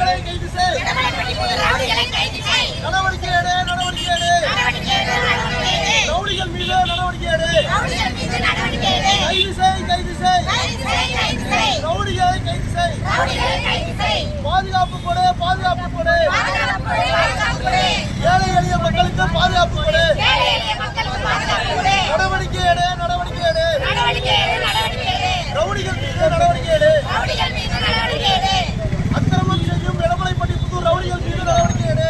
ரவுடிகளை கைது செய். நடவடிக்கை எடு நடவடிக்கை எடு. ரவுடிகள் மீது நடவடிக்கை எடு கைது செய் கைது செய் ரவுடிகளை கைது செய் பாதுகாப்பு கொடு பாதுகாப்பு கொடு ஏழை எளிய மக்களுக்கு பாதுகாப்பு கொடு நடவடிக்கை எடு நடவடிக்கை எடு ரவுடிகள் மீது நடவடிக்கை எடு அக்கிரமம் செய்யும் இடமலைப்பட்டி புதூர் ரவுடிகள் மீது நடவடிக்கை எடு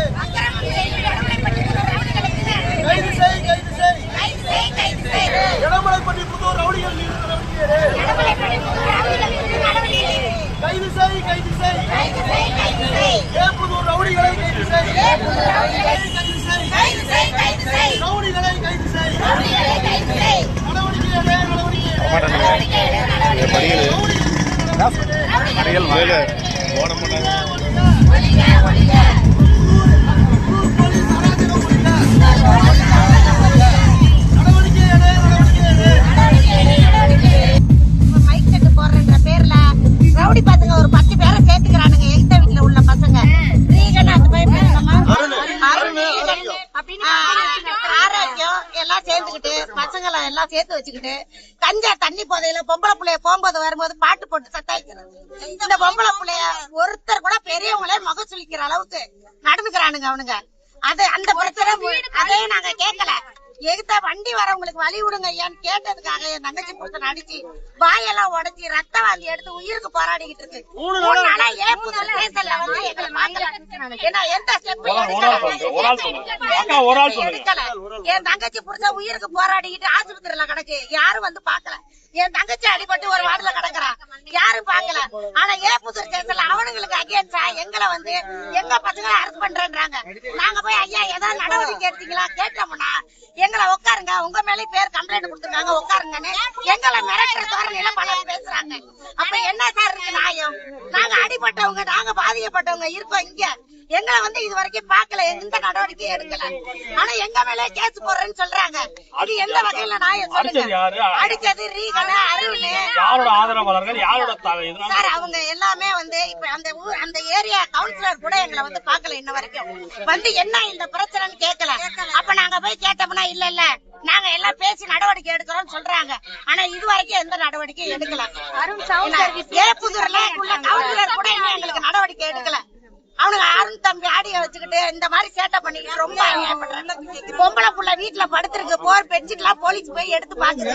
கைது செய் கைது செய் இடமலைப்பட்டி புதூர் ரவுடிகள் மீது நடவடிக்கை எடு கைது செய் கைது செய் ஏப்புதூர் ரவுடிகளை கைது செய் கைது செய் ரவுடிகளை கைது செய் நடவடிக்கை எடு நடவடிக்கை எடு நடவடிக்கை எடு. ஆரோக்கியம் எல்லாம் சேர்ந்துக்கிட்டு பசங்களை எல்லாம் சேர்த்து வச்சுக்கிட்டு கஞ்சா தண்ணி போதையில பொம்பளை புள்ளைய போகும்போது வரும்போது பாட்டு போட்டு சத்தாய்க்கிறது இந்த பொம்பளை புள்ளைய ஒருத்தர் கூட பெரியவங்களே முகம் சுளிக்கிற அளவுக்கு நடந்துக்கிறானுங்க அவனுங்க. அது அந்த பிரச்சனை மு- அதே நாங்க கேட்கல. எகுத்த வண்டி வரவங்களுக்கு வழி விடுங்க ஐயான்னு கேட்டதுக்காக என் தங்கச்சி புருஷன் அடிச்சு வாயெல்லாம் உடைச்சு ரத்த வாந்தி எடுத்து உயிருக்கு போராடிக்கிட்டு இருக்கு. மூணு நாளா ஏப்புதல் வந்து எங்களை ஏன்னா எந்த ஸ்டெப் எடுக்கல? என் தங்கச்சி புருஷன் உயிருக்கு போராடிக்கிட்டு ஆஸ்பத்திரியில கிடக்கு. யாரும் வந்து பார்க்கல. என் தங்கச்சி அடிபட்டு ஒரு வார்டுல கிடக்குறா. யாரும் பார்க்கல. ஆனா ஏப்புதூர் ஸ்டேஷன்ல அவனுங்களுக்கு அகேன்ஸ்டா எங்களை வந்து எங்க பசங்களை அரெஸ்ட் பண்றேன்றாங்க. நாங்க போய் ஐயா ஏதாவது நடவடிக்கை எடுத்தீங்களா? கேட்டோம்னா எங்களை உட்காருங்க. உங்க மேலே பேர் கம்ப்ளைண்ட் கொடுத்துருக்காங்க. உட்காருங்கன்னு எங்களை மிரட்டுற தோரணையில பலர் பேசுறாங்க. அப்ப என்ன சார் இருக்கு நியாயம்? நாங்க அடிபட்டவங்க நாங்க பாதிக்கப்பட்டவங்க இருக்கோம் இங்க. எங்களை வந்து இது வரைக்கும் பார்க்கல. எந்த நடவடிக்கையும் எடுக்கல. ஆனா எங்க மேல கேஸ் போடுறேன்னு சொல்றாங்க. இது எந்த வகையில அடிச்சது சொல்லுங்க. யாரு? அடிச்சது ரீகன அருண் யாரோட ஆதரவாளர்கள் சார் அவங்க எல்லாமே வந்து இப்ப அந்த ஊர் அந்த ஏரியா கவுன்சிலர் கூட எங்களை வந்து பார்க்கல இன்ன வரைக்கும். வந்து என்ன இந்த பிரச்சனைன்னு கேட்கல. அப்ப நாங்க போய் கேட்டோம்னா இல்ல இல்ல. நாங்க எல்லாம் பேசி நடவடிக்கை எடுக்கிறோம்னு சொல்றாங்க. ஆனா இது வரைக்கும் எந்த நடவடிக்கையும் எடுக்கல. ஏப்புதூர்ல உள்ள கவுன்சிலர் கூட எங்களுக்கு நடவடிக்கை எடுக்கல. அவனுங்க அருண் தம்பி ஆடிய வச்சுக்கிட்டு இந்த மாதிரி சேட்டை பண்ணிக்கிட்டு ரொம்ப பொம்பளை புள்ள வீட்டுல படுத்திருக்கு போர் பெட்ஷீட் எல்லாம் போலீஸ் போய் எடுத்து பாக்குது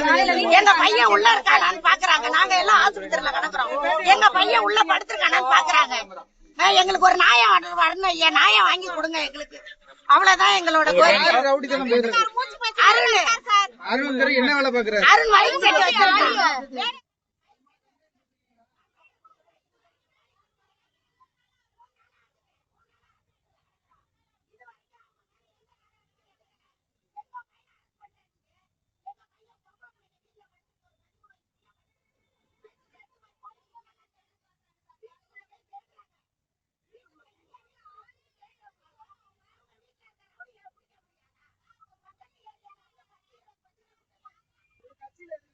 எங்க பையன் உள்ள இருக்கானான்னு பாக்குறாங்க. நாங்க எல்லாம் ஆஸ்பத்திரியில கிடக்குறோம். எங்க பையன் உள்ள படுத்திருக்கானான்னு பாக்குறாங்க. எங்களுக்கு ஒரு நாயம் வரணும் வரணும் ஐயா. நாயம் வாங்கி கொடுங்க எங்களுக்கு. அவ்வளவுதான் எங்களோட கோரிக்கை. அருண். அருள் என்ன வேலை பாக்குறாரு? அருண் வச்சிருக்காங்க Sí, la...